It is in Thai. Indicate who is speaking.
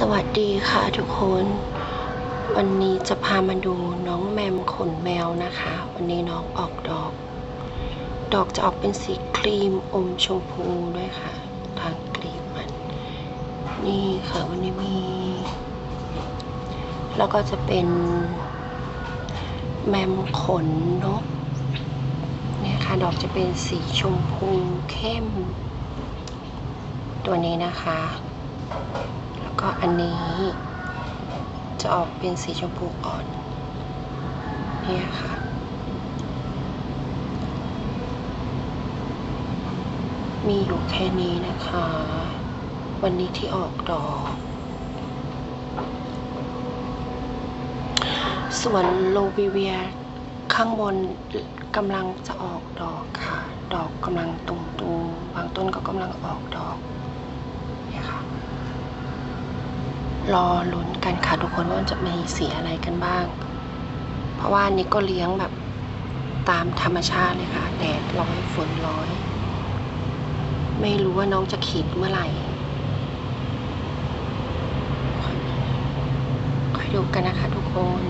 Speaker 1: สวัสดีค่ะทุกคน วันนี้จะพามาดูน้องแมมขนแมวนะคะ วันนี้น้องออกดอก ดอกจะออกเป็นสีครีมอมชมพูด้วยค่ะ ทางกลีบมัน นี่ค่ะวันนี้มี แล้วก็จะเป็น แมมขนนกเนี่ยค่ะดอกจะเป็นสีชมพูเข้ม ตัวนี้นะคะ ก็อันนี้จะออกเป็นสีชมพูอ่อนเนี่ยค่ะ มีอยู่แค่นี้นะคะ วันนี้ที่ออกดอก ส่วนโลบิเวียข้างบนกำลังจะออกดอกค่ะ ดอกกำลังตุ่มๆบางต้นก็กำลังออกดอก เนี่ยค่ะ รอลุ้นกันค่ะทุกคนว่าจะมีสีอะไรกันบ้าง เพราะว่านี่ก็เลี้ยงแบบตามธรรมชาติเลยค่ะ แดดร้อยฝนร้อย ไม่รู้ว่าน้องจะขีดเมื่อไหร่คอยดูกันนะคะทุกคน